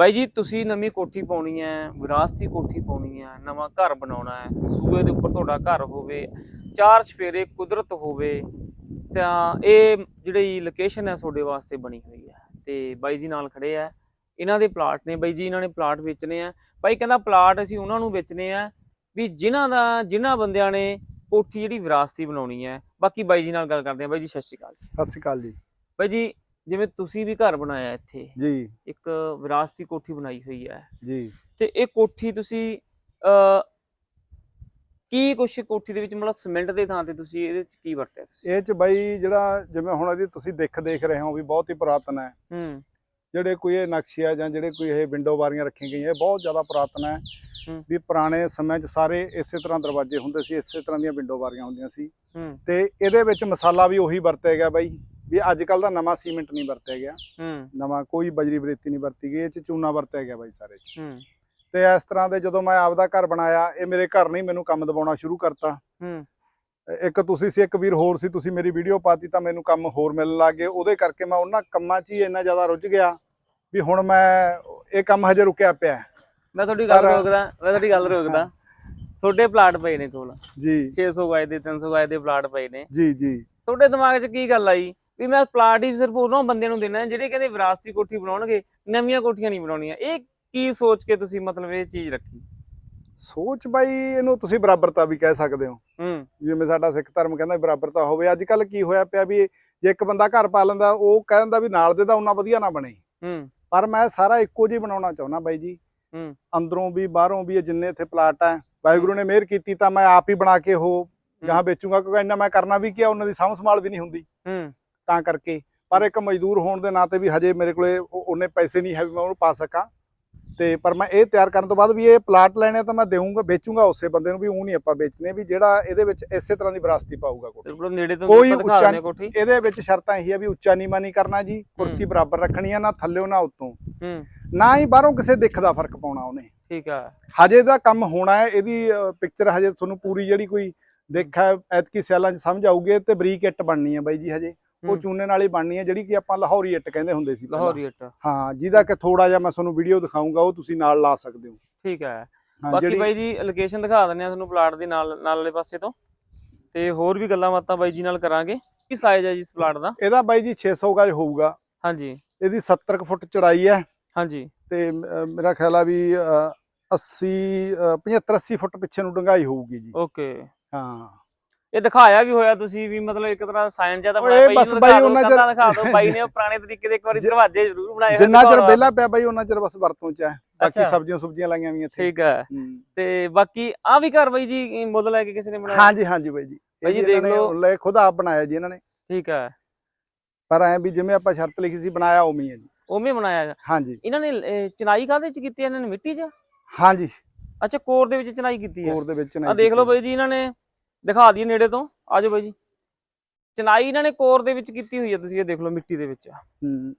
ਬਾਈ ਜੀ ਤੁਸੀਂ ਨਵੀਂ ਕੋਠੀ ਪਾਉਣੀ ਹੈ ਵਿਰਾਸਤੀ ਕੋਠੀ ਪਾਉਣੀ ਹੈ ਨਵਾਂ ਘਰ ਬਣਾਉਣਾ ਹੈ ਸੂਏ ਦੇ ਉੱਪਰ ਤੁਹਾਡਾ ਘਰ ਹੋਵੇ ਚਾਰ ਚਫੇਰੇ ਕੁਦਰਤ ਹੋਵੇ ਤਾਂ ਇਹ ਜਿਹੜੀ ਲੋਕੇਸ਼ਨ ਹੈ ਤੁਹਾਡੇ ਵਾਸਤੇ ਬਣੀ ਹੋਈ ਹੈ। ਤੇ ਬਾਈ ਜੀ ਨਾਲ ਖੜੇ ਆ ਇਹਨਾਂ ਦੇ ਪਲਾਟ ਨੇ ਬਾਈ ਜੀ ਇਹਨਾਂ ਨੇ ਪਲਾਟ ਵੇਚਣੇ ਆ। ਬਾਈ ਕਹਿੰਦਾ ਪਲਾਟ ਅਸੀਂ ਉਹਨਾਂ ਨੂੰ ਵੇਚਣੇ ਆ ਵੀ ਜਿਨ੍ਹਾਂ ਦਾ ਜਿਨ੍ਹਾਂ ਬੰਦਿਆਂ ਨੇ ਕੋਠੀ ਜਿਹੜੀ ਵਿਰਾਸਤੀ ਬਣਾਉਣੀ ਹੈ। ਬਾਕੀ ਬਾਈ ਜੀ ਨਾਲ ਗੱਲ ਕਰਦੇ ਆ ਬਾਈ ਜੀ ਸਤਿ ਸ਼੍ਰੀ ਅਕਾਲ ਸਤਿ ਸ਼੍ਰੀ ਅਕਾਲ ਜੀ। ਬਾਈ ਜੀ ਜਿਵੇਂ ਤੁਸੀਂ ਵੀ ਘਰ ਬਣਾਇਆ ਇੱਥੇ। ਜੀ। ਇੱਕ ਵਿਰਾਸਤੀ ਕੋਠੀ ਬਣਾਈ ਹੋਈ ਹੈ। ਜੀ। ਤੇ ਇਹ ਕੋਠੀ ਤੁਸੀਂ ਅ ਕੀ ਕੁਛ ਕੋਠੀ ਦੇ ਵਿੱਚ ਮਤਲਬ ਸਿਮੈਂਟ ਦੇ ਥਾਂ ਤੇ ਤੁਸੀਂ ਇਹਦੇ ਚ ਕੀ ਵਰਤਿਆ ਤੁਸੀਂ? ਇਹ ਚ ਬਾਈ ਜਿਹੜਾ ਜਿਵੇਂ ਹੁਣ ਇਹਦੀ ਤੁਸੀਂ ਦੇਖ ਦੇਖ ਰਹੇ ਹੋ ਵੀ ਬਹੁਤ ਹੀ ਪੁਰਾਤਨ ਹੈ। ਹੂੰ। ਜਿਹੜੇ ਕੋਈ ਇਹ ਨਕਸ਼ੇ ਆ ਜਾਂ ਜਿਹੜੇ ਕੋਈ ਇਹ ਵਿੰਡੋ ਬਾਰੀਆਂ ਰੱਖੀਆਂ ਗਈਆਂ ਇਹ ਬਹੁਤ ਜ਼ਿਆਦਾ ਪੁਰਾਤਨ ਹੈ। ਵੀ ਪੁਰਾਣੇ ਸਮੇਂ 'ਚ ਸਾਰੇ ਇਸੇ ਤਰ੍ਹਾਂ ਦਰਵਾਜ਼ੇ ਹੁੰਦੇ ਸੀ ਇਸੇ ਤਰ੍ਹਾਂ ਦੀਆਂ ਵਿੰਡੋ ਬਾਰੀਆਂ ਹੁੰਦੀਆਂ ਸੀ। ਤੇ ਇਹਦੇ ਵਿੱਚ ਮਸਾਲਾ ਵੀ ਉਹੀ ਵਰਤਿਆ ਗਿਆ ਬਾਈ। ਵੀ ਅੱਜ ਕੱਲ ਦਾ ਨਵਾਂ ਸੀਮੈਂਟ ਨਹੀਂ ਵਰਤਿਆ ਗਿਆ। ਹੂੰ। ਨਵਾਂ ਕੋਈ ਬਜਰੀ ਬਰੇਤੀ ਨਹੀਂ ਵਰਤੀ ਗਈ ਇਹ ਚ ਚੂਨਾ ਵਰਤਿਆ ਗਿਆ ਬਾਈ ਸਾਰੇ 'ਚ। ਹੂੰ। ਤੇ ਇਸ ਤਰ੍ਹਾਂ ਦੇ ਜਦੋਂ ਮੈਂ ਆਪਦਾ ਘਰ ਬਣਾਇਆ ਇਹ ਮੇਰੇ ਘਰ ਨਹੀਂ ਮੈਨੂੰ ਕੰਮ ਦਵਾਉਣਾ ਸ਼ੁਰੂ ਕਰਤਾ। ਹੂੰ। ਇੱਕ ਤੁਸੀਂ ਸੀ ਇੱਕ ਵੀਰ ਹੋਰ ਸੀ ਤੁਸੀਂ ਮੇਰੀ ਵੀਡੀਓ ਪਾਤੀ ਤਾਂ ਮੈਨੂੰ ਕੰਮ ਹੋਰ ਮਿਲਣ ਲੱਗ ਗਏ। ਉਹਦੇ ਕਰਕੇ ਮੈਂ ਉਹਨਾਂ ਕੰਮਾਂ 'ਚ ਹੀ ਇੰਨਾ ਜ਼ਿਆਦਾ ਰੁੱਝ ਗਿਆ ਵੀ ਹੁਣ ਮੈਂ ਇਹ ਕੰਮ ਹਜੇ ਰੁਕਿਆ ਪਿਆ। ਮੈਂ ਤੁਹਾਡੀ ਗੱਲ ਪਰ- ਰੋਕਦਾ ਮੈਂ ਤੁਹਾਡੀ ਗੱਲ ਰੋਕਦਾ। ਤੁਹਾਡੇ ਪਲਾਟ ਪਏ ਨੇ ਕੋਲ। ਜੀ। 600 ਗਾਇ ਦੇ 300 ਗਾਇ ਦੇ ਪਲਾਟ ਪਏ ਨੇ। ਜੀ ਜੀ। ਤੁਹਾਡੇ ਦਿਮਾਗ 'ਚ ਕੀ ਗੱਲ ਆਈ? ਵੀ ਮੈਂ ਪਲਾਟ ਹੀ ਸਿਰਫ ਉਹਨਾਂ ਬੰਦਿਆਂ ਨੂੰ ਦੇਣਾ ਹੈ ਜਿਹੜੇ ਕਹਿੰਦੇ ਵਿਰਾਸਤੀ ਕੋਠੀ ਬਣਾਉਣਗੇ ਨਵੀਆਂ ਕੋਠੀਆਂ ਨਹੀਂ ਬਣਾਉਣੀਆਂ। ਇਹ ਕੀ ਸੋਚ ਕੇ ਤੁਸੀਂ ਮਤਲਬ ਇਹ ਚੀਜ਼ ਰੱਖੀ? ਸੋਚ ਬਾਈ ਇਹਨੂੰ ਤੁਸੀਂ ਬਰਾਬਰਤਾ ਵੀ ਕਹਿ ਸਕਦੇ ਹੋ। ਹੂੰ। ਜਿਵੇਂ ਸਾਡਾ ਸਿੱਖ ਧਰਮ ਕਹਿੰਦਾ ਬਰਾਬਰਤਾ ਹੋਵੇ। ਅੱਜ ਕੱਲ ਕੀ ਹੋਇਆ ਪਿਆ ਵੀ ਜੇ ਇੱਕ ਬੰਦਾ ਘਰ ਪਾ ਲੈਂਦਾ ਉਹ ਕਹਿ ਦਿੰਦਾ ਵੀ ਨਾਲ ਦੇ ਤਾਂ ਉਹਨਾਂ ਵਧੀਆ ਨਾ ਬਣੇ। ਹੂੰ। ਪਰ ਮੈਂ ਸਾਰਾ ਇੱਕੋ ਜਿਹਾ ਬਣਾਉਣਾ ਚਾਹੁੰਦਾ ਬਾਈ ਜੀ। ਹੂੰ। ਅੰਦਰੋਂ ਵੀ ਬਾਹਰੋਂ ਵੀ ਇਹ ਜਿੰਨੇ ਇੱਥੇ ਪਲਾਟ ਹੈ ਵਾਹਿਗੁਰੂ ਨੇ ਮਿਹਰ ਕੀਤੀ ਤਾਂ ਮੈਂ ਆਪ ਹੀ ਬਣਾ ਕੇ ਉਹ ਜਹਾਂ ਵੇਚੂਗਾ ਕਿਉਂਕਿ ਇੰਨਾ ਮੈਂ ਕਰਨਾ ਵੀ ਕੀ ਆ ਉਹਨਾਂ ਦੀ ਸਾਂਭ ਸੰਭਾਲ ਵੀ ਨਹੀਂ ਹੁੰਦੀ। ਹੂੰ। ਤਾਂ ਕਰਕੇ। ਪਰ ਇੱਕ ਮਜ਼ਦੂਰ ਹੋਣ ਦੇ ਨਾਤੇ ਵੀ ਹਜੇ ਮੇਰੇ ਕੋਲੇ ਉਹ- ਉਹਨੇ ਪੈਸੇ ਨਹੀਂ ਹੈ ਵੀ ਮੈਂ ਉਹਨੂੰ ਪਾ ਸਕਾਂ। ਤੇ ਪਰ ਮੈਂ ਇਹ ਤਿਆਰ ਕਰਨ ਤੋਂ ਬਾਅਦ ਵੀ ਇਹ ਪਲਾਟ ਲੈਣੇ ਤਾਂ ਮੈਂ ਦੇਵਾਂਗਾ ਵੇਚੂਗਾ ਉਸੇ ਬੰਦੇ ਨੂੰ ਵੀ ਉਹ ਨਹੀਂ ਆਪਾਂ ਵੇਚਨੇ ਵੀ ਜਿਹੜਾ ਇਹਦੇ ਵਿੱਚ ਇਸੇ ਤਰ੍ਹਾਂ ਦੀ ਵਿਰਾਸਤੀ ਪਾਊਗਾ ਕੋਠੀ। ਨੇੜੇ ਤੋਂ ਕੋਈ ਉੱਚਾ ਆ ਇਹਦੇ ਵਿੱਚ ਸ਼ਰਤਾਂ ਇਹੀ ਆ ਵੀ ਉੱਚਾ ਨੀਵਾਂ ਨਹੀਂ ਕਰਨਾ ਜੀ ਕੁਰਸੀ। ਬਰਾਬਰ ਰੱਖਣੀ ਆ ਨਾ ਥੱਲਿਓ ਨਾ ਉੱਤੋਂ। ਹੂੰ। ਨਾ ਹੀ ਬਾਹਰੋਂ ਕਿਸੇ ਦਿੱਖ ਦਾ ਫ਼ਰਕ ਪਾਉਣਾ ਉਹਨੇ। ਠੀਕ ਆ। ਹਜੇ ਦਾ ਕੰਮ ਹੋਣਾ ਹੈ ਇਹਦੀ ਪਿਕਚਰ ਹਜੇ ਤੁਹਾਨੂੰ ਪੂਰੀ ਜਿਹੜੀ ਕੋਈ ਦੇਖਾ ਐਤਕੀ ਸਿਆਲਾਂ 'ਚ ਸਮਝ ਆਊਗੀ ਤੇ ਬਰੀਕ ਇੱਟ ਬਣਨੀ ਹੈ ਬਾਈ ਜੀ ਹਜੇ। ਉਹ। ਚੂਨੇ ਨਾਲ ਹੀ ਬਣਨੀ ਹੈ ਜਿਹੜੀ ਕਿ ਆਪਾਂ ਲਾਹੌਰੀ ਇੱਟ ਕਹਿੰਦੇ ਹੁੰਦੇ ਸੀ। ਲਾਹੌਰੀ ਇੱਟ। ਹਾਂ ਜਿਹਦਾ ਕਿ ਥੋੜਾ ਜਿਹਾ ਮੈਂ ਤੁਹਾਨੂੰ ਵੀਡੀਓ ਦਿਖਾਊਂਗਾ ਉਹ ਤੁਸੀਂ ਨਾਲ ਲਾ ਸਕਦੇ ਹੋ। ਠੀਕ ਹੈ। ਬਾਕੀ ਬਾਈ ਜੀ ਲੋਕੇਸ਼ਨ ਦਿਖਾ ਦਿੰਦੇ ਆ ਤੁਹਾਨੂੰ ਪਲਾਟ ਦੇ ਨਾਲ ਨਾਲ ਵਾਲੇ ਪਾਸੇ ਤੋਂ। ਤੇ ਹੋਰ ਵੀ ਗੱਲਾਂ ਬਾਤਾਂ ਬਾਈ ਜੀ ਨਾਲ ਕਰਾਂਗੇ। ਕੀ ਸਾਈਜ਼ ਹੈ ਜੀ ਇਸ ਪਲਾਟ ਦਾ? ਇਹਦਾ ਬਾਈ ਜੀ 600 ਗਜ ਹੋਊਗਾ। ਹਾਂਜੀ। ਇਹਦੀ 70 ਕੁ ਫੁੱਟ ਚੜਾਈ ਹੈ। ਹਾਂਜੀ। ਤੇ ਮੇਰਾ ਖਿਆਲ ਆ ਵੀ ਅਹ, 80 ਅਹ, 75 80 ਫੁੱਟ ਪਿੱਛੇ ਨੂੰ ਡੰਗਾਈ ਹੋਊਗੀ ਜੀ। ਓਕੇ। ਹਾਂ। ਇਹ ਦਿਖਾਇਆ ਵੀ ਹੋਇਆ ਤੁਸੀਂ ਵੀ ਮਤਲਬ ਇੱਕ ਤਰ੍ਹਾਂ ਦਾ ਸਾਇੰਸ ਜ਼ਿਆਦਾ ਬਣਾਇਆ ਬਾਈ ਬਸ ਬਾਈ ਉਹਨਾਂ ਚਿਰ- ਦਿਖਾ ਦਿਓ। ਬਾਈ ਨੇ ਉਹ ਪੁਰਾਣੇ ਤਰੀਕੇ ਦੇ ਇੱਕ ਵਾਰੀ ਦਰਵਾਜ਼ੇ ਜ਼ਰੂਰ ਬਣਾਏ ਜਿੰਨਾ ਚਿਰ ਵਿਹਲਾ ਪਿਆ ਬਾਈ ਉਹਨਾਂ ਚਿਰ ਬਸ ਵਰਤੋਂ ਚ ਹੈ। ਬਾਕੀ। ਸਬਜ਼ੀਆਂ ਸੁਬਜ਼ੀਆਂ ਲਾਈਆਂ ਵੀ ਇੱਥੇ। ਠੀਕ ਹੈ। ਤੇ ਬਾਕੀ ਆ ਵੀ ਘਰ ਬਾਈ ਜੀ ਮੁੱਲ ਲੈ ਕੇ ਕਿਸੇ ਨੇ ਬਣਾਇਆ? ਹਾਂਜੀ ਹਾਂਜੀ ਬਾਈ ਜੀ। ਬਾਈ ਜੀ ਦੇਖ ਲਓ। ਲੈ ਖੁਦ ਆਪ ਬਣਾਇਆ ਜੀ ਇਹਨਾਂ ਨੇ। ਠੀਕ ਹੈ। ਪਰ ਐ ਵੀ ਜਿਵੇਂ ਆਪਾਂ ਸ਼ਰਤ ਲਿਖੀ ਸੀ ਬਣਾਇਆ ਉਵੇਂ ਹੀ ਹੈ ਜੀ। ਉਵੇਂ ਬਣਾਇਆ। ਹਾਂਜੀ। ਇਹਨਾਂ ਨੇ ਚਨਾਈ ਕਾਹਦੇ ਚ ਕੀਤੀ? ਇਹਨਾਂ ਨੇ ਮਿੱਟੀ 'ਚ? ਹਾਂਜੀ। ਅੱਛਾ ਕੋਰ ਦੇ ਵਿੱਚ ਚਨਾਈ ਕੀਤੀ ਹੈ। ਕੋਰ ਦੇ ਵਿੱਚ ਆ ਨਹੀਂ ਦੇਖ ਲਓ ਬਾਈ ਜੀ ਇਹਨਾਂ ਨੇ। ਦਿਖਾ ਦਈਏ ਨੇੜੇ ਤੋਂ। ਆਜੋ ਬਾਈ ਜੀ। ਚਨਾਈ ਇਹਨਾਂ ਨੇ ਕੋਰ ਦੇ ਵਿੱਚ ਕੀਤੀ ਹੋਈ ਹੈ ਤੁਸੀਂ ਇਹ ਦੇਖ ਲਓ ਮਿੱਟੀ ਦੇ ਵਿੱਚ। ਹੂੰ।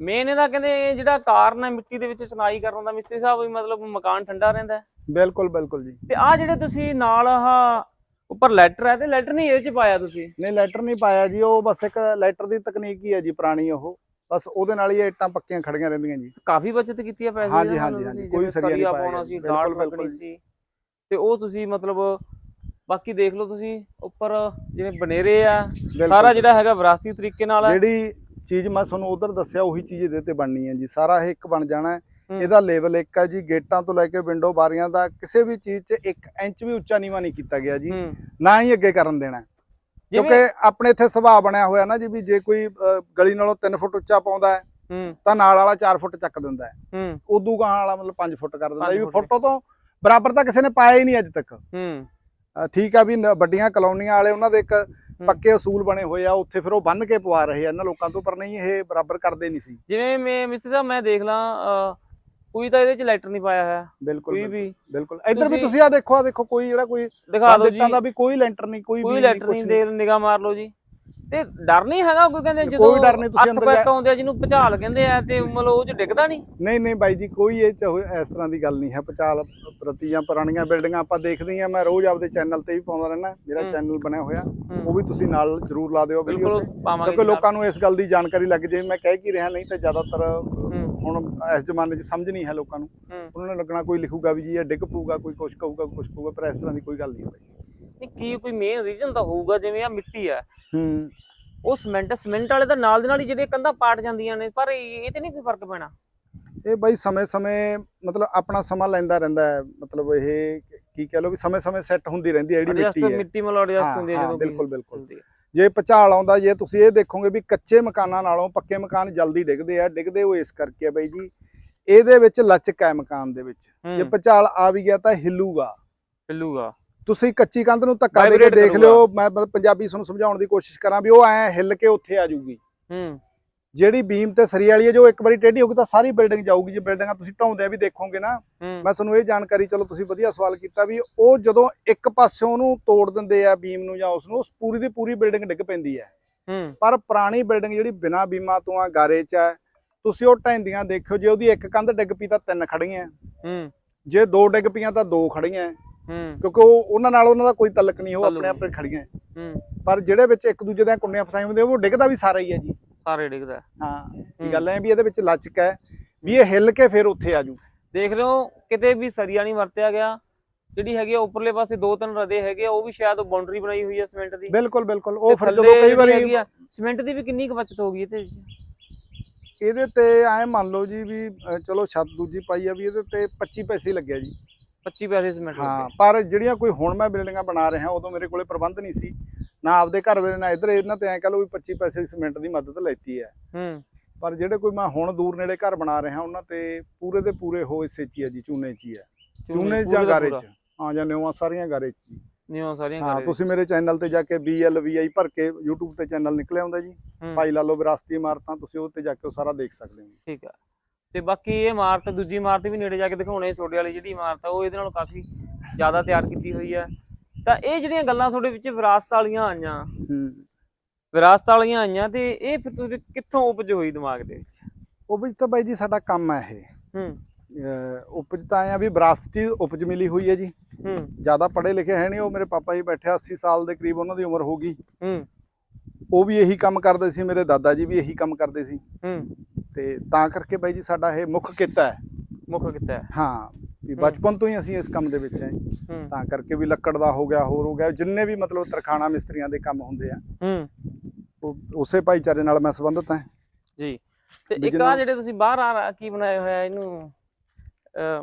ਮੇਨ ਇਹਦਾ ਕਹਿੰਦੇ ਜਿਹੜਾ ਕਾਰਨ ਹੈ ਮਿੱਟੀ ਦੇ ਵਿੱਚ ਚਨਾਈ ਕਰਨ ਦਾ ਮਿਸਤਰੀ ਸਾਹਿਬ ਵੀ ਮਤਲਬ ਮਕਾਨ ਠੰਡਾ ਰਹਿੰਦਾ ਹੈ। ਬਿਲਕੁਲ ਬਿਲਕੁਲ ਜੀ। ਤੇ ਆ ਜਿਹੜੇ ਤੁਸੀਂ ਨਾਲ ਆਹ ਉੱਪਰ ਲੈਟਰ ਹੈ ਤੇ ਲੈਟਰ ਨਹੀਂ ਇਹਦੇ ਚ ਪਾਇਆ ਤੁਸੀਂ? ਨਹੀਂ ਲੈਟਰ ਨਹੀਂ ਪਾਇਆ ਜੀ ਉਹ ਬਸ ਇੱਕ ਲੈਟਰ ਦੀ ਤਕਨੀਕ ਹੀ ਹੈ ਜੀ ਪੁਰਾਣੀ ਉਹ। ਬਸ ਉਹਦੇ ਨਾਲ ਹੀ ਇਹ ਇੱਟਾਂ ਪੱਕੀਆਂ ਖੜੀਆਂ ਰਹਿੰਦੀਆਂ ਜੀ। ਕਾਫੀ ਬਚਤ ਕੀਤੀ ਹੈ ਪੈਸੇ ਦੀ ਹਾਂਜੀ, ਹਾਂਜੀ, ਕੋਈ ਸਰੀਆ ਨਹੀਂ ਪਾਇਆ ਸੀ। ਸੀ। ਤੇ ਉਹ ਤੁਸੀਂ ਮਤਲਬ ਬਾਕੀ ਦੇਖ ਲਓ ਤੁਸੀਂ ਉੱਪਰ ਜਿਵੇਂ ਬਨੇਰੇ ਆ। ਸਾਰਾ ਜਿਹੜਾ ਹੈਗਾ ਵਿਰਾਸਤੀ ਤਰੀਕੇ ਨਾਲ। ਜਿਹੜੀ ਚੀਜ਼ ਮੈਂ ਤੁਹਾਨੂੰ ਉਧਰ ਦੱਸਿਆ ਉਹੀ ਚੀਜ਼ ਇਹਦੇ ਤੇ ਬਣਨੀ ਹੈ ਜੀ। ਸਾਰਾ ਇਹ ਇੱਕ ਬਣ ਜਾਣਾ। ਇਹਦਾ ਲੈਵਲ ਇੱਕ ਹੈ ਜੀ। ਗੇਟਾਂ ਤੋਂ ਲੈ ਕੇ ਵਿੰਡੋ ਬਾਰੀਆਂ ਦਾ ਕਿਸੇ ਵੀ ਚੀਜ਼ 'ਚ 1 ਇੰਚ ਵੀ ਉੱਚਾ ਨੀਵਾ ਨਹੀਂ ਕੀਤਾ ਗਿਆ ਜੀ। ਨਾ ਹੀ ਅੱਗੇ ਕਰਨ ਦੇਣਾ ਕਿਉਂਕਿ ਆਪਣੇ ਇੱਥੇ ਸੁਭਾਅ ਬਣਿਆ ਹੋਇਆ ਨਾ ਜੀ ਵੀ ਜੇ ਕੋਈ ਗਲੀ ਨਾਲੋਂ 3 ਫੁੱਟ ਉੱਚਾ ਪਾਉਂਦਾ ਹੈ ਤਾਂ ਨਾਲ ਵਾਲਾ 4 ਫੁੱਟ ਚੱਕ ਦਿੰਦਾ ਹੈ। ਉਦੋਂ ਗਾਂ ਵਾਲਾ ਮਤਲਬ 5 ਫੁੱਟ ਕਰ ਦਿੰਦਾ ਵੀ ਫੁੱਟ। ਤੋਂ ਬਰਾਬਰ ਤਾਂ ਕਿਸੇ ਨੇ ਪਾਇਆ ਹੀ ਨਹੀਂ ਅੱਜ ਤੱਕ। ਠੀਕ ਆ ਵੀ ਵੱਡੀਆਂ ਕਲੋਨੀਆਂ ਵਾਲੇ ਉਹਨਾਂ ਦੇ ਇੱਕ ਪੱਕੇ ਅਸੂਲ ਬਣੇ ਹੋਏ ਆ ਉੱਥੇ ਫਿਰ ਉਹ ਬੰਨ ਕੇ ਪਵਾ ਰਹੇ ਆ ਇਹਨਾਂ ਲੋਕਾਂ ਤੋਂ ਪਰ ਨਹੀਂ ਇਹ ਬਰਾਬਰ ਕਰਦੇ ਨਹੀਂ ਸੀ। ਜਿਵੇਂ ਮੈਂ ਮਿਸਟਰ ਸਾਹਿਬ ਮੈਂ ਦੇਖ ਲਾਂ ਕੋਈ ਤਾਂ ਇਹਦੇ ਚ ਲੈਟਰ ਨਹੀਂ ਪਾਇਆ ਹੋਇਆ। ਬਿਲਕੁਲ ਕੋਈ ਵੀ। ਬਿਲਕੁਲ ਇੱਧਰ ਵੀ ਤੁਸੀਂ- ਆ ਦੇਖੋ ਆ ਦੇਖੋ ਕੋਈ ਜਿਹੜਾ ਕੋਈ ਦਿਖਾ ਦਿਓ ਜੀ। ਦਾ ਵੀ ਕੋਈ ਲੈਂਟਰ ਨਹੀਂ ਕੋਈ ਕੋਈ ਵੀ ਲੈਟਰ ਕੁਛ ਨਹੀਂ ਦੇ ਨਿਗਾਹ ਮਾਰ ਲਓ ਜੀ। ਤੇ ਡਰ ਨਹੀਂ ਹੈਗਾ ਕੋਈ ਕਹਿੰਦੇ ਕੋਈ ਜਦੋਂ ਡਰ ਨਹੀਂ, ਤੁਸੀਂ ਅੱਠ ਅੰਦਰ ਪੈਕ ਜਾ- ਆਉਂਦੇ ਆ ਜਿਹਨੂੰ ਭਚਾਲ ਕਹਿੰਦੇ ਆ ਤੇ ਮਤਲਬ ਉਹ ਚ ਡਿੱਗਦਾ ਨਹੀਂ। ਨਹੀਂ ਨਹੀਂ ਬਾਈ ਜੀ ਕੋਈ ਇਹ ਇਸ ਤਰ੍ਹਾਂ ਦੀ ਗੱਲ ਨਹੀਂ ਹੈ। ਪਚਾਲ ਪ੍ਰਤੀ ਜਾਂ ਪੁਰਾਣੀਆਂ ਬਿਲਡਿੰਗਾਂ ਆਪਾਂ ਦੇਖਦੇ ਹਾਂ। ਮੈਂ ਰੋਜ਼ ਆਪਦੇ ਚੈਨਲ ਤੇ ਵੀ ਪਾਉਂਦਾ ਰਹਿਣਾ ਮੇਰਾ। ਚੈਨਲ ਬਣਿਆ ਹੋਇਆ। ਉਹ ਵੀ ਤੁਸੀਂ ਨਾਲ ਜ਼ਰੂਰ ਲਾ ਦਿਓ ਵੀਡੀਓ ਕਿਉਂਕਿ। ਲੋਕਾਂ ਨੂੰ ਇਸ ਗੱਲ ਦੀ ਜਾਣਕਾਰੀ ਲੱਗ ਜੇ। ਮੈਂ ਕਹਿ ਕੀ ਰਿਹਾ ਨਹੀਂ ਤਾਂ ਜ਼ਿਆਦਾਤਰ। ਹੁਣ ਇਸ ਜ਼ਮਾਨੇ 'ਚ ਸਮਝ ਨਹੀਂ ਹੈ ਲੋਕਾਂ ਨੂੰ। ਉਹਨਾਂ ਨੂੰ ਲੱਗਣਾ ਕੋਈ ਲਿਖੂਗਾ ਵੀ ਜੀ ਇਹ ਡਿੱਗ ਪਊਗਾ ਕੋਈ ਕੁਛ ਕਹੂਗਾ ਕੁਛ ਕਹੂਗਾ ਪਰ ਇਸ ਤਰ੍ਹਾਂ ਦੀ ਕੋਈ ਗੱਲ ਨਹੀਂ ਹੈ ਬਾਈ। ਨਹੀਂ ਕੀ ਕੋਈ ਮੇਨ ਰੀਜ਼ਨ ਤਾਂ ਹੋਊਗਾ ਜਿਵੇਂ ਆ ਮਿੱਟੀ ਆ। ਹੂੰ। ਉਹ ਸੀਮੈਂਟ ਸੀਮੈਂਟ ਵਾਲੇ ਤਾਂ ਨਾਲ ਦੇ ਨਾਲ ਹੀ ਜਿਹੜੇ ਕੰਧਾਂ ਪਾਟ ਜਾਂਦੀਆਂ ਨੇ ਪਰ ਇਹ ਇਹ ਤੇ ਨਹੀਂ ਕੋਈ ਫ਼ਰਕ ਪੈਣਾ। ਇਹ ਬਾਈ ਸਮੇਂ-ਸਮੇਂ ਮਤਲਬ ਆਪਣਾ ਸਮਾਂ ਲੈਂਦਾ ਰਹਿੰਦਾ ਹੈ। ਮਤਲਬ ਇਹ ਕੀ ਕਹਿ ਲਓ ਵੀ ਸਮੇਂ-ਸਮੇਂ ਸੈੱਟ ਹੁੰਦੀ ਰਹਿੰਦੀ ਹੈ ਜਿਹੜੀ ਮਿੱਟੀ ਹੈ। ਮਿੱਟੀ ਮਤਲਬ ਐਡਜਸਟ ਹੁੰਦੀ ਹੈ ਜਦੋਂ ਬਿਲਕੁਲ, ਬਿਲਕੁਲ। ਜੇ ਪਚਾਲ ਆਉਂਦਾ ਜੇ ਤੁਸੀਂ ਇਹ ਦੇਖੋਗੇ ਵੀ ਕੱਚੇ ਮਕਾਨਾਂ ਨਾਲੋਂ ਪੱਕੇ ਮਕਾਨ ਜਲਦੀ ਡਿੱਗਦੇ ਆ ਡਿੱਗਦੇ ਉਹ ਇਸ ਕਰਕੇ ਆ ਬਾਈ ਜੀ। ਇਹਦੇ ਵਿੱਚ ਲਚਕ ਹੈ ਮਕਾਨ ਦੇ ਵਿੱਚ। ਜੇ ਪਚਾਲ ਆ ਵੀ ਗਿਆ ਤਾਂ ਹਿੱਲੂਗਾ। ਪਿੱਲੂਗਾ ਤੁਸੀਂ ਕੱਚੀ ਕੰਧ ਨੂੰ ਧੱਕਾ ਦੇ ਕੇ ਦੇਖ। ਲਿਓ ਮੈਂ ਮਤਲਬ ਪੰਜਾਬੀ ਤੁਹਾਨੂੰ ਸਮਝਾਉਣ ਦੀ ਕੋਸ਼ਿਸ਼ ਕਰਾਂ ਵੀ ਉਹ ਐ ਹਿੱਲ ਕੇ ਉੱਥੇ ਆ ਜਾਊਗੀ। ਹੂੰ। ਜਿਹੜੀ ਬੀਮ ਤੇ ਸਰੀ ਵਾਲੀ ਹੈ ਜੋ ਇੱਕ ਵਾਰੀ ਟੇਢੀ ਹੋਊਗੀ ਤਾਂ ਸਾਰੀ ਬਿਲਡਿੰਗ ਜਾਊਗੀ। ਜੇ ਬਿਲਡਿੰਗਾਂ ਤੁਸੀਂ ਢਾਉਂਦੇ ਆ ਵੀ ਦੇਖੋਗੇ ਨਾ ਮੈਂ ਤੁਹਾਨੂੰ ਇਹ ਜਾਣਕਾਰੀ ਚਲੋ ਤੁਸੀਂ ਵਧੀਆ ਸਵਾਲ ਕੀਤਾ ਵੀ ਉਹ ਜਦੋਂ ਇੱਕ ਪਾਸਿਓਂ ਉਹਨੂੰ ਤੋੜ ਦਿੰਦੇ ਆ ਬੀਮ ਨੂੰ ਜਾਂ ਉਸ ਨੂੰ ਉਸ ਪੂਰੀ ਦੀ ਪੂਰੀ ਬਿਲਡਿੰਗ ਡਿੱਗ ਪੈਂਦੀ ਹੈ। ਹੂੰ। ਪਰ ਪੁਰਾਣੀ ਬਿਲਡਿੰਗ ਜਿਹੜੀ ਬਿਨਾ ਬੀਮਾ ਤੋਂ ਆ ਗਾਰੇ ਚ ਹੈ ਤੁਸੀਂ ਉਹ ਢੈਂਦੀਆਂ ਦੇਖਿਓ ਜੇ ਉਹਦੀ ਇੱਕ ਕੰਧ ਡਿੱਗ ਪਈ ਤਾਂ ਤਿੰਨ ਖੜੀਆਂ ਹੂੰ। ਜੇ ਦੋ ਡਿੱਗ ਪਈਆਂ ਤਾਂ ਦੋ ਖੜੀਆਂ ਕਿਉਂਕਿ ਉਹ ਉਹਨਾਂ ਨਾਲ ਉਹਨਾਂ ਦਾ ਕੋਈ ਤਲਕ ਨਹੀਂ ਉਹ ਆਪਣੇ ਆਪਣੇ ਖੜੀਆਂ ਹੂੰ। ਪਰ ਜਿਹੜੇ ਵਿੱਚ ਇੱਕ ਦੂਜੇ ਦੀਆਂ ਕੁੰਡੀਆਂ ਫਸਾਈਆਂ ਹੁੰਦੀਆਂ ਉਹ ਡਿੱਗਦਾ ਵੀ ਸਾਰਾ ਹੀ ਹੈ ਜੀ। ਸਾਰੇ ਡਿੱਗਦਾ। ਹੈ। ਗੱਲ ਹੈ ਵੀ ਇਹਦੇ ਵਿੱਚ ਲਚਕ ਹੈ ਵੀ ਇਹ ਹਿੱਲ ਕੇ ਫਿਰ ਉੱਥੇ ਆ ਜੂ। ਦੇਖ ਰਹੇ ਹੋ ਕਿਤੇ ਵੀ ਸਰੀਆ ਨਹੀਂ ਵਰਤਿਆ ਗਿਆ ਜਿਹੜੀ ਹੈਗੀ ਆ ਉੱਪਰਲੇ ਪਾਸੇ ਦੋ ਤਿੰਨ ਰਦੇ ਹੈਗੇ ਉਹ ਵੀ ਸ਼ਾਇਦ ਬਾਉਂਡਰੀ ਬਣਾਈ ਹੋਈ ਹੈ ਸੀਮੈਂਟ ਦੀ। ਬਿਲਕੁਲ ਬਿਲਕੁਲ ਉਹ ਫਿਰ ਜਦੋਂ ਕਈ ਵਾਰੀ ਸੀਮੈਂਟ ਦੀ ਵੀ ਕਿੰਨੀ ਕੁ ਬਚਤ ਹੋ ਗਈ ਇਹਦੇ ਵਿੱਚ? ਇਹਦੇ ਤੇ ਐ ਮੰਨ ਲਓ ਜੀ ਵੀ ਚਲੋ ਛੱਤ ਦੂਜੀ ਪਾਈ ਆ ਵੀ ਇਹਦੇ ਤੇ 25 ਪੈਸੇ ਲੱਗਿਆ ਜੀ। 25 ਪੈਸੇ ਸੀਮੈਂਟ ਹਾਂ ਪਰ ਜਿਹੜੀਆਂ ਕੋਈ ਹੁਣ ਮੈਂ ਬਿਲਡਿੰਗਾਂ ਬਣਾ ਰਿਹਾ ਉਦੋਂ ਮੇਰੇ ਕੋਲੇ ਪ੍ਰਬੰਧ ਨਹੀਂ ਸੀ। ਨਾ ਆਪਦੇ ਘਰ ਵੇਲੇ ਨਾ ਇੱਧਰ ਇਹਨਾਂ ਤੇ ਐ ਕਹ ਲਓ ਵੀ 25 ਪੈਸੇ ਸੀਮੈਂਟ ਦੀ ਮਦਦ ਲੈਤੀ ਹੈ। ਹੂੰ। ਪਰ ਜਿਹੜੇ ਕੋਈ ਮੈਂ ਹੁਣ ਦੂਰ ਨੇੜੇ ਘਰ ਬਣਾ ਰਿਹਾ ਉਹਨਾਂ ਤੇ ਪੂਰੇ ਦੇ ਪੂਰੇ ਹੋ ਇਸੇ ਚ ਹੀ ਹੈ ਜੀ ਚੂਨੇ ਚ ਹੀ ਹੈ। ਚੂਨੇ ਜਾਂ ਗਾਰੇ। ਚ ਹਾਂ ਜਾਂ ਨਿਉਆਂ ਸਾਰੀਆਂ ਗਾਰੇ ਚ ਜੀ ਸਾਰੀਆਂ ਹਾਂ ਤੁਸੀਂ ਮੇਰੇ ਚੈਨਲ ਤੇ ਜਾ ਕੇ BLVI ਭਰ ਕੇ YouTube ਤੇ ਚੈਨਲ ਨਿਕਲਿਆ ਹੁੰਦਾ ਜੀ। ਹੂੰ, ਭਾਈ ਲਾਲੋ ਵਿਰਾਸਤੀ ਇਮਾਰਤਾਂ ਤੁਸੀਂ ਉਹ ਤੇ ਜਾ ਕੇ ਉਹ ਸਾਰਾ ਦੇਖ ਸਕਦੇ ਹੋ। ਠੀਕ ਆ। ਤੇ ਬਾਕੀ ਇਹ ਇਮਾਰਤ ਦੂਜੀ ਇਮਾਰਤ ਵੀ ਨੇੜੇ ਜਾ ਕੇ ਦਿਖਾਉਣੇ ਛੋਟੇ ਵਾਲੀ ਜਿਹੜੀ ਇਮਾਰਤ ਆ ਉਹ ਇਹਦੇ ਨਾਲੋਂ ਕਾਫੀ ਜ਼ਿਆਦਾ ਤਿਆਰ ਕੀਤੀ ਹੋਈ ਹੈ ਤਾਂ ਇਹ ਜਿਹੜੀਆਂ ਗੱਲਾਂ ਤੁਹਾਡੇ ਵਿੱਚ ਵਿਰਾਸਤ ਵਾਲੀਆਂ ਆਈਆਂ ਹੂੰ। ਵਿਰਾਸਤ ਵਾਲੀਆਂ ਆਈਆਂ ਤੇ ਇਹ ਫਿਰ ਤੁਹਾਡੇ ਕਿੱਥੋਂ ਉਪਜ ਹੋਈ ਦਿਮਾਗ ਦੇ ਵਿੱਚ? ਉਹ ਵਿੱਚ ਤਾਂ ਬਾਈ ਜੀ ਸਾਡਾ ਕੰਮ ਹੈ ਇਹ। ਹੂੰ। ਉਪਜ ਤਾਂ ਆਇਆ ਵੀ ਵਿਰਾਸਤ 'ਚ ਹੀ ਉਪਜ ਮਿਲੀ ਹੋਈ ਹੈ ਜੀ। ਹੂੰ। ਜ਼ਿਆਦਾ ਪੜ੍ਹੇ ਲਿਖੇ ਹੈ ਨਹੀਂ ਉਹ ਮੇਰੇ ਪਾਪਾ ਜੀ ਬੈਠੇ 80 ਸਾਲ ਦੇ ਕਰੀਬ ਉਹਨਾਂ ਦੀ ਉਮਰ ਹੋ ਗਈ। ਹੂੰ। ਉਹ ਵੀ ਇਹੀ ਕੰਮ ਕਰਦੇ ਸੀ ਮੇਰੇ ਦਾਦਾ ਜੀ ਵੀ ਇਹੀ ਕੰਮ ਕਰਦੇ ਸੀ। ਹੂੰ। ਤੇ ਤਾਂ ਕਰਕੇ ਬਾਈ ਜੀ ਸਾਡਾ ਇਹ ਮੁੱਖ ਕਿੱਤਾ ਹੈ। ਮੁੱਖ ਕੀਤਾ ਹੈ। ਹਾਂ ਵੀ ਬਚਪਨ ਤੋਂ ਹੀ ਅਸੀਂ ਇਸ ਕੰਮ ਦੇ ਵਿੱਚ ਹੈ। ਜੀ। ਹੂੰ। ਤਾਂ ਕਰਕੇ ਵੀ ਲੱਕੜ ਦਾ ਹੋ ਗਿਆ ਹੋਰ ਹੋ ਗਿਆ ਜਿੰਨੇ ਵੀ ਮਤਲਬ ਤਰਖਾਣਾ ਮਿਸਤਰੀਆਂ ਦੇ ਕੰਮ ਹੁੰਦੇ ਆ। ਹੂੰ। ਉਹ ਉਸੇ ਭਾਈਚਾਰੇ ਨਾਲ ਮੈਂ ਸੰਬੰਧਿਤ ਹਾਂ। ਜੀ। ਤੇ ਇੱਕ ਆ ਜਿਹੜੇ ਤੁਸੀਂ ਬਾਹਰ ਆ ਕੀ ਬਣਾਇਆ ਹੋਇਆ ਇਹਨੂੰ?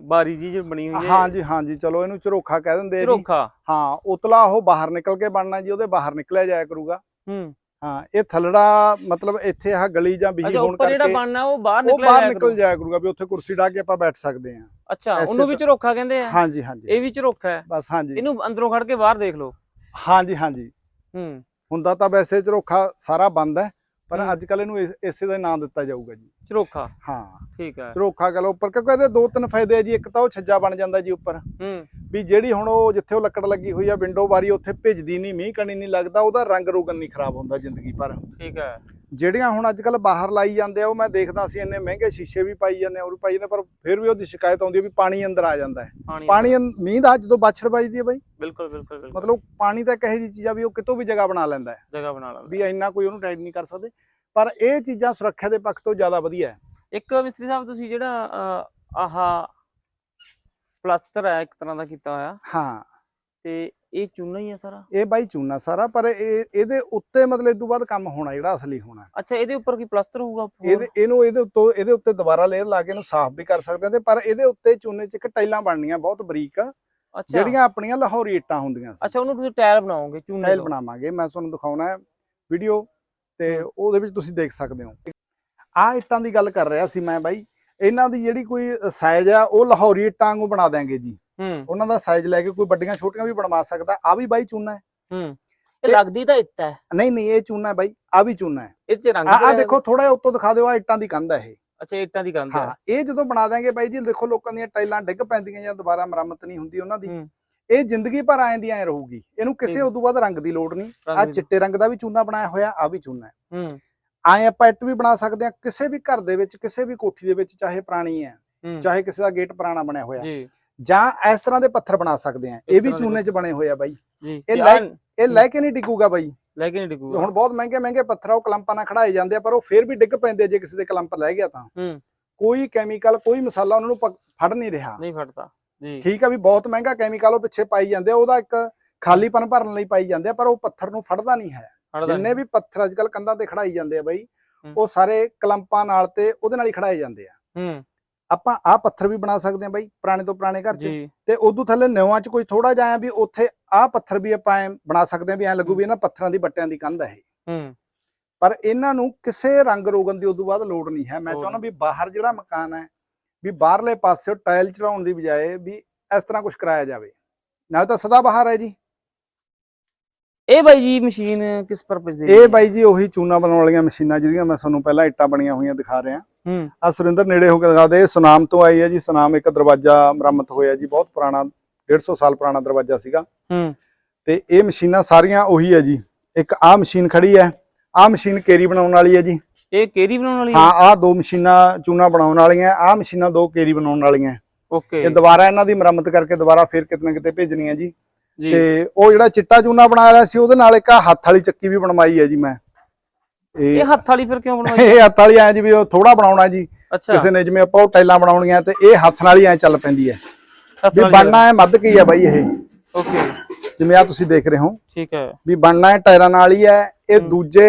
ਬਾਰੀ ਜੀ ਜਿਹੜੀ ਬਣੀ ਹੋਈ ਹੈ। ਹਾਂਜੀ ਹਾਂਜੀ ਚਲੋ ਇਹਨੂੰ ਝਰੋਖਾ ਕਹਿ ਦਿੰਦੇ ਆ ਜੀ। ਹਾਂ ਉਤਲਾ ਉਹ ਬਾਹਰ ਨਿਕਲ ਕੇ ਬਣਨਾ ਜੀ ਉਹਦੇ ਬਾਹਰ ਨਿਕਲਿਆ ਜਾਇਆ ਕਰੂਗਾ। ਹੂੰ। ਹਾਂ ਇਹ ਥਲੜਾ ਮਤਲਬ ਇੱਥੇ ਆ ਗਲੀ ਜਾਂ ਅੱਛਾ ਹੋਣ ਉੱਪਰ ਜਿਹੜਾ ਕਰਕੇ ਬਣਨਾ ਉਹ ਬਾਹਰ ਉਹ ਨਿਕਲਿਆ ਬਾਹਰ ਜਾਇਆ ਨਿਕਲ ਜਾਇਆ ਕਰੂਗਾ ਵੀ ਉੱਥੇ ਕੁਰਸੀ ਢਾ ਕੇ ਆਪਾਂ ਬੈਠ ਸਕਦੇ ਹਾਂ। ਅੱਛਾ ਉਹਨੂੰ ਵੀ ਝਰੋਖਾ ਕਹਿੰਦੇ ਆ? ਹਾਂਜੀ ਹਾਂਜੀ। ਇਹ ਵੀ ਝਰੋਖਾ ਹੈ? ਬਸ ਹਾਂਜੀ। ਇਹਨੂੰ ਅੰਦਰੋਂ ਖੜ ਕੇ ਬਾਹਰ ਦੇਖ ਲਓ। ਹਾਂਜੀ ਹਾਂਜੀ। ਹੂੰ। ਹੁੰਦਾ ਤਾਂ ਵੈਸੇ ਝਰੋਖਾ ਸਾਰਾ ਬੰਦ ਹੈ ਪਰ। ਅੱਜ ਕੱਲ ਇਹਨੂੰ ਇਸ- ਦਾ ਨਾਂ ਦਿੱਤਾ ਜਾਊਗਾ ਜੀ। ਝਰੋਖਾ ਹਾਂ। ਠੀਕ ਹੈ। ਝਰੋਖਾ ਕਹ ਲਓ ਉੱਪਰ ਕਿਉਂਕਿ ਇਹਦੇ ਦੋ ਤਿੰਨ ਫਾਇਦੇ ਆ ਜੀ ਇੱਕ ਤਾਂ ਉਹ ਛੱਜਾ ਬਣ ਜਾਂਦਾ ਜੀ ਉੱਪਰ। ਹੂੰ। ਵੀ ਜਿਹੜੀ ਹੁਣ ਉਹ ਜਿੱਥੇ ਉਹ ਲੱਕੜ ਲੱਗੀ ਹੋਈ ਆ ਵਿੰਡੋ ਬਾਰੀ ਉੱਥੇ ਭਿੱਜਦੀ ਨਹੀਂ ਮੀਂਹ ਕਣੀ ਨਹੀਂ ਲੱਗਦਾ ਉਹਦਾ ਰੰਗ ਰੋਗਨ ਨਹੀਂ ਖਰਾਬ ਹੁੰਦਾ ਜ਼ਿੰਦਗੀ ਭਰ। ਠੀਕ ਹੈ। ਜਿਹੜੀਆਂ ਹੁਣ ਅੱਜ ਕੱਲ ਬਾਹਰ ਲਾਈ ਜਾਂਦੇ ਆ ਉਹ ਮੈਂ ਦੇਖਦਾ ਸੀ ਇੰਨੇ ਮਹਿੰਗੇ ਸ਼ੀਸ਼ੇ ਵੀ ਪਾਈ ਜਾਂਦੇ ਆ ਉਹ ਵੀ ਪਾਈ ਜਾਂਦੇ ਪਰ ਫਿਰ ਵੀ ਉਹਦੀ ਸ਼ਿਕਾਇਤ ਆਉਂਦੀ ਵੀ ਪਾਣੀ ਅੰਦਰ ਆ ਜਾਂਦਾ ਹੈ। ਪਾਣੀ ਮੀਂਹ ਦਾ ਜਦੋਂ ਬਾਛੜ ਵੱਜਦੀ ਹੈ ਬਾਈ। ਬਿਲਕੁਲ ਬਿਲਕੁਲ ਮਤਲਬ ਪਾਣੀ ਤਾਂ ਇੱਕ ਇਹੋ ਜਿਹੀ ਚੀਜ਼ ਆ ਵੀ ਉਹ ਕਿਤੋਂ ਵੀ ਜਗ੍ਹਾ ਬਣਾ ਲੈਂਦਾ ਹੈ। ਜਗ੍ਹਾ ਬਣਾ ਲਾ ਵੀ ਇੰਨਾ ਕੋਈ ਉਹਨੂੰ ਟਾਈਟ ਨਹੀਂ ਕਰ ਸਕਦੇ। ਪਰ ਇਹ ਚੀਜ਼ਾਂ ਸੁਰੱਖਿਆ ਦੇ ਪੱਖ ਤੋਂ ਜ਼ਿਆਦਾ ਵਧੀਆ ਹੈ। ਇੱਕ ਮਿਸਤਰੀ ਸਾਹਿਬ ਤੁਸੀਂ ਜਿਹੜਾ ਆਹ ਪਲਾਸਟਰ ਹੈ ਇੱਕ ਤਰ੍ਹਾਂ ਦਾ ਕੀਤਾ ਹੋਇਆ। ਹਾਂ। ਤੇ ਇਹ ਚੂਨਾ ਹੀ ਹੈ ਸਾਰਾ? ਇਹ ਬਾਈ ਚੂਨਾ ਸਾਰਾ ਪਰ ਇਹ ਇਹਦੇ ਉੱਤੇ ਮਤਲਬ ਇਹ ਤੋਂ ਬਾਅਦ ਕੰਮ ਹੋਣਾ ਜਿਹੜਾ ਅਸਲੀ ਹੋਣਾ। ਅੱਛਾ ਇਹਦੇ ਉੱਪਰ ਕੀ ਪਲਾਸਟਰ ਹੋਊਗਾ? ਇਹਦੇ ਇਹਨੂੰ ਇਹਦੇ ਉੱਤੋਂ ਇਹਦੇ ਉੱਤੇ ਦੁਬਾਰਾ ਲੇਅਰ ਲਾ ਕੇ ਇਹਨੂੰ ਸਾਫ਼ ਵੀ ਕਰ ਸਕਦੇ ਆ ਤੇ ਪਰ ਇਹਦੇ ਉੱਤੇ ਚੂਨੇ 'ਚ ਇੱਕ ਟਾਈਲਾਂ ਬਣਨੀਆਂ ਬਹੁਤ ਬਰੀਕ ਅੱਛਾ। ਜਿਹੜੀਆਂ ਆਪਣੀਆਂ ਲਾਹੌਰੀ ਇੱਟਾਂ ਹੁੰਦੀਆਂ ਸੀ। ਅੱਛਾ ਉਹਨੂੰ ਤੁਸੀਂ ਟਾਇਰ ਬਣਾਓਗੇ ਚੂਨੇ ਟਾਈਲ ਤੋਂ? ਬਣਾਵਾਂਗੇ ਮੈਂ ਤੁਹਾਨੂੰ ਦਿਖਾਉਣਾ ਹੈ ਵੀਡੀਓ ਤੇ ਉਹਦੇ ਵਿੱਚ ਤੁਸੀਂ ਦੇਖ ਸਕਦੇ ਹੋ। ਆਹ ਇੱਟਾਂ ਦੀ ਗੱਲ ਕਰ ਰਿਹਾ ਸੀ ਮੈਂ ਬਾਈ ਇਹਨਾਂ ਦੀ ਜਿਹੜੀ ਕੋਈ ਸਾਈਜ਼ ਆ ਉਹ ਲਾਹੌਰੀ ਇੱਟਾਂ ਵਾਂਗੂ ਬਣਾ ਦਿਆਂਗੇ ਜੀ। ਉਹਨਾਂ ਦਾ ਸਾਈਜ਼ ਲੈ ਕੇ ਕੋਈ ਵੱਡੀਆਂ ਛੋਟੀਆਂ ਵੀ ਬਣਵਾ ਸਕਦਾ ਆ ਵੀ ਬਾਈ ਚੂਨਾ ਹੈ। ਹੂੰ। ਇਹ ਲੱਗਦੀ ਤਾਂ ਇੱਟ ਹੈ। ਨਹੀਂ ਨਹੀਂ ਇਹ ਚੂਨਾ ਹੈ ਬਾਈ ਆ ਵੀ ਚੂਨਾ ਹੈ। ਇਹ ਚ ਰੰਗ ਆ ਦੇਖੋ ਥੋੜਾ ਜਿਹਾ ਉੱਤੋਂ ਦਿਖਾ ਦਿਓ ਆ ਇੱਟਾਂ ਦੀ ਕੰਧ ਹੈ ਇਹ। ਅੱਛਾ ਇੱਟਾਂ ਦੀ ਕੰਧ ਹਾਂ। ਹੈ ਇਹ ਜਦੋਂ ਬਣਾ ਦਾਂਗੇ ਬਾਈ ਜੀ ਦੇਖੋ ਲੋਕਾਂ ਦੀਆਂ ਟਾਈਲਾਂ ਡਿੱਗ ਪੈਂਦੀਆਂ ਜਾਂ ਦੁਬਾਰਾ ਮੁਰੰਮਤ ਨਹੀਂ ਹੁੰਦੀ ਉਹਨਾਂ ਦੀ। ਇਹ ਜ਼ਿੰਦਗੀ ਭਰ ਐਂ ਦੀ ਐਂ ਰਹੂਗੀ। ਇਹਨੂੰ ਕਿਸੇ। ਉਦੋਂ ਬਾਅਦ ਰੰਗ ਦੀ ਲੋੜ ਨਹੀਂ। ਆ ਚਿੱਟੇ ਰੰਗ ਦਾ ਵੀ ਚੂਨਾ ਬਣਾਇਆ ਹੋਇਆ ਆ ਵੀ ਚੂਨਾ ਹੈ। ਹੂੰ। ਐਂ ਆਪਾਂ ਇੱਟ ਵੀ ਬਣਾ ਸਕਦੇ ਆ ਕਿਸੇ ਵੀ ਘਰ ਦੇ ਵਿੱਚ ਕਿਸੇ ਵੀ ਕੋਠੀ ਦੇ ਵਿੱਚ ਚਾਹੇ ਪੁਰਾਣੀ ਹੂੰ। ਚਾਹੇ ਕਿਸੇ ਦਾ ਗੇਟ ਪੁਰਾਣਾ ਬਣਿਆ ਹੋਇਆ। ਜੀ। ਜਾਂ ਇਸ ਤਰ੍ਹਾਂ ਦੇ ਪੱਥਰ ਬਣਾ ਸਕਦੇ ਆ। ਇਹ ਵੀ ਚੂਨੇ 'ਚ ਬਣੇ ਹੋਏ ਆ ਬਾਈ। ਇਹ ਲੈ- ਇਹ ਲੈ ਕੇ ਨਹੀਂ ਡਿੱਗੂਗਾ ਬਾਈ। ਲੈ ਕੇ ਨਹੀਂ ਡਿੱਗੂਗਾ। ਹੁਣ ਬਹੁਤ ਮਹਿੰਗੇ ਮਹਿੰਗੇ ਪੱਥਰ ਆ ਉਹ ਕਲੰਪਾਂ ਨਾਲ ਖੜਾਏ ਜਾਂਦੇ ਆ ਪਰ ਉਹ ਫੇਰ ਵੀ ਡਿੱਗ ਪੈਂਦੇ ਜੇ ਕਿਸੇ ਦੇ ਕਲੰਪ ਲੈ ਗਿਆ ਤਾਂ। ਕੋਈ ਕੈਮੀਕਲ ਕੋਈ ਮਸਾਲਾ ਉਹਨਾਂ ਨੂੰ ਫੜ ਨਹੀਂ ਰਿਹਾ। ਨਹੀਂ ਫਟਦਾ ਜੀ। ਠੀਕ ਆ ਵੀ ਬਹੁਤ ਮਹਿੰਗਾ ਕੈਮੀਕਲ ਉਹ ਪਿੱਛੇ ਪਾਈ ਜਾਂਦੇ ਆ ਉਹਦਾ ਇੱਕ ਖਾਲੀਪਨ ਭਰਨ ਲਈ ਪਾਈ ਜਾਂਦੇ ਆ ਪਰ ਉਹ ਪੱਥਰ ਨੂੰ ਫੜਦਾ ਨਹੀਂ ਹੈ। ਜਿੰਨੇ ਵੀ ਪੱਥਰ ਅੱਜਕੱਲ ਕੰਧਾਂ ਤੇ ਖੜਾਈ ਜਾਂਦੇ ਆ ਬਾਈ। ਉਹ ਸਾਰੇ ਕਲੰਪਾਂ ਨਾਲ ਤੇ ਉਹਦੇ ਨਾਲ ਹੀ ਖੜਾਏ ਜਾਂਦੇ ਆ। ਹੂੰ। ਆਪਾਂ ਆਹ ਪੱਥਰ ਵੀ ਬਣਾ ਸਕਦੇ ਆ ਬਾਈ ਪੁਰਾਣੇ ਤੋਂ ਪੁਰਾਣੇ ਘਰ 'ਚ। ਤੇ ਉਦੋਂ ਥੱਲੇ ਨਿਵਾਂ 'ਚ ਕੋਈ ਥੋੜਾ ਜਿਹਾ ਆ ਵੀ ਉੱਥੇ ਆਹ ਪੱਥਰ ਵੀ ਆਪਾਂ ਬਣਾ ਸਕਦੇ ਆ ਵੀ ਐਂ ਲੱਗੂ ਵੀ ਇਹਨਾਂ ਪੱਥਰਾਂ ਦੀ ਬੱਟਿਆਂ ਦੀ ਕੰਧ ਹੈ ਇਹ। ਹੂੰ। ਪਰ ਇਹਨਾਂ ਨੂੰ ਕਿਸੇ ਰੰਗ ਰੋਗਨ ਦੀ ਉਦੋਂ ਬਾਅਦ ਲੋੜ ਨਹੀਂ ਹੈ। ਮੈਂ ਚਾਹੁੰਦਾ ਵੀ ਬਾਹਰ ਜਿਹੜਾ ਮਕਾਨ ਹੈ ਵੀ ਬਾਹਰਲੇ ਪਾਸੇ ਟਾਇਲ ਚੜਾਉਣ ਦੀ ਬਜਾਏ ਵੀ ਇਸ ਤਰ੍ਹਾਂ ਕੁਝ ਕਰਾਇਆ ਜਾਵੇ। ਨਾਲ ਤਾਂ ਸਦਾ ਬਾਹਰ ਹੈ ਜੀ। ਇਹ ਬਾਈ ਜੀ ਮਸ਼ੀਨ ਕਿਸ ਪਰਪਸ ਦੀ ਇਹ ਬਾਈ ਜੀ ਉਹੀ ਚੂਨਾ ਬਣਾਉਣ ਵਾਲੀਆਂ ਮਸ਼ੀਨਾਂ ਜਿਹਦੀਆਂ ਮੈਂ ਤੁਹਾਨੂੰ ਪਹਿਲਾਂ ਇੱਟਾਂ ਬਣੀਆਂ ਹੋਈਆਂ ਦਿਖਾ ਰਿਹਾ। ਹੂੰ ਆ ਸੁਰਿੰਦਰ ਨੇੜੇ ਹੋ ਕੇ ਦਿਖਾ ਦੇ ਸੁਨਾਮ ਤੋਂ ਆਈ ਹੈ ਜੀ ਸੁਨਾਮ ਇੱਕ ਦਰਵਾਜ਼ਾ ਮੁਰੰਮਤ ਹੋਇਆ ਜੀ ਬਹੁਤ ਪੁਰਾਣਾ 150 ਸਾਲ ਪੁਰਾਣਾ ਦਰਵਾਜ਼ਾ ਸੀਗਾ। ਹੂੰ। ਤੇ ਇਹ ਮਸ਼ੀਨਾਂ ਸਾਰੀਆਂ ਉਹੀ ਹੈ ਜੀ ਇੱਕ ਆਹ ਮਸ਼ੀਨ ਖੜੀ ਹੈ ਆਹ ਮਸ਼ੀਨ ਕੇਰੀ ਬਣਾਉਣ ਵਾਲੀ ਹੈ ਜੀ। ਇਹ ਕੇਰੀ ਬਣਾਉਣ ਵਾਲੀ ਹਾਂ? ਆਹ ਦੋ ਮਸ਼ੀਨਾਂ ਚੂਨਾ ਬਣਾਉਣ ਵਾਲੀਆਂ ਆਹ ਮਸ਼ੀਨਾਂ ਦੋ ਕੇਰੀ ਬਣਾਉਣ ਵਾਲੀਆਂ। ਓਕੇ। ਇਹ ਦੁਬਾਰਾ ਇਹਨਾਂ ਦੀ ਮੁਰੰਮਤ ਕਰਕੇ ਦੁਬਾਰਾ ਫੇਰ ਕਿਤੇ ਨਾ ਕਿਤੇ ਭੇਜਣੀਆਂ ਜੀ। ਜੀ। ਤੇ ਉਹ ਜਿਹੜਾ ਚਿੱਟਾ ਚੂਨਾ ਬਣਾ ਰਿਹਾ ਸੀ ਉਹਦੇ ਨਾਲ ਇੱਕ ਹੱਥ ਵਾਲੀ ਚੱਕੀ ਵੀ ਬਣਵਾਈ ਹੈ ਜੀ ਮੈਂ। ਇਹ ਹੱਥ ਵਾਲੀ ਫਿਰ ਕਿਉਂ ਬਣਵਾਈ? ਇਹ ਹੱਥ ਵਾਲੀ ਐ ਜੀ ਵੀ ਉਹ ਥੋੜਾ ਬਣਾਉਣਾ ਜੀ। ਕਿਸੇ ਨੇ ਜਿਵੇਂ ਆਪਾਂ ਉਹ ਟਾਈਲਾਂ ਬਣਾਉਣੀਆਂ ਤੇ ਇਹ ਹੱਥ ਨਾਲ ਹੀ ਐ ਚੱਲ ਪੈਂਦੀ ਹੱਥ ਵੀ ਬਣਨਾ ਹੈ ਮੱਧ ਕੀ ਹੈ ਬਾਈ ਇਹ? ਓਕੇ। ਜਿਵੇਂ ਆ ਤੁਸੀਂ ਦੇਖ ਰਹੇ ਹੋ। ਠੀਕ ਹੈ। ਵੀ ਬਣਨਾ ਹੈ ਟਾਇਰਾਂ ਨਾਲ ਹੀ ਹੈ। ਇਹ ਦੂਜੇ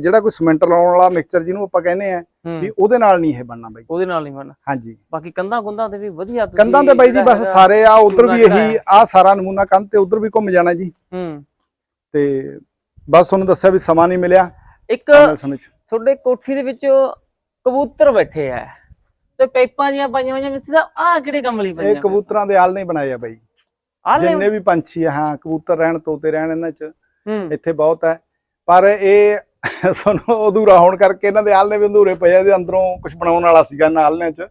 ਜਿਹੜਾ ਕੋਈ ਸੀਮੈਂਟ ਲਾਉਣ ਵਾਲਾ ਮਿਕਸਚਰ ਜਿਹਨੂੰ ਆਪਾਂ ਕਹਿੰਦੇ ਆ ਵੀ ਉਹਦੇ ਨਾਲ ਨਹੀਂ ਇਹ ਬਣਨਾ ਬਾਈ। ਉਹਦੇ ਨਾਲ ਨਹੀਂ ਬਣਨਾ। ਹਾਂਜੀ। ਬਾਕੀ ਕੰਧਾਂ ਕੁੰਧਾਂ ਤੇ ਵੀ ਵਧੀਆ ਤੁਸੀਂ ਕੰਧਾਂ ਤੇ ਬਾਈ ਜੀ ਬਸ ਸਾਰੇ ਆ ਉਧਰ ਵੀ ਇਹੀ ਆ ਸਾਰਾ ਨਮੂਨਾ ਕੰਧ ਤੇ ਉਧਰ ਵੀ ਘੁੰਮ ਜਾਣਾ ਜੀ। ਹੂੰ। ਤੇ ਬਸ ਤੁਹਾਨੂੰ ਦੱਸਿਆ ਵੀ ਸਮਾਂ ਨਹੀਂ ਮਿਲਿਆ। ਇੱਕ ਤੁਹਾਡੇ ਕੋਠੀ ਦੇ ਵਿੱਚ ਕਬੂਤਰ ਬੈਠੇ ਆ। ਤੇ ਪਾਈਪਾਂ ਜੀਆਂ ਪਾਈਆਂ ਹੋਈਆਂ ਮਿਸਤਰੀ ਸਾਹਿਬ ਆਹ ਕਿਹੜੇ ਕੰਮ ਲਈ ਪਾਈਆਂ ਇਹ ਕਬੂਤਰਾਂ ਦੇ ਆਲ ਨਹੀਂ ਬਣਾਏ ਆ ਬਾਈ। ਜਿੰਨੇ ਵੀ ਪੰਛੀ ਆ ਹਾਂ ਕਬੂਤਰ ਰਹਿਣ ਤੋਤੇ ਰਹਿਣ ਇਹਨਾਂ 'ਚ। ਇੱਥੇ ਬਹੁਤ ਹੈ ਪਰ ਇਹ ਸਾਨੂੰ ਅਧੂਰਾ ਹੋਣ ਕਰਕੇ ਇਹਨਾਂ ਦੇ ਆਲਣੇ ਵੀ ਅਧੂਰੇ ਪਏ ਆ ਇਹਦੇ ਅੰਦਰੋਂ ਕੁਝ ਬਣਾਉਣ ਵਾਲਾ ਸੀਗਾ ਆਲਣਿਆਂ 'ਚ।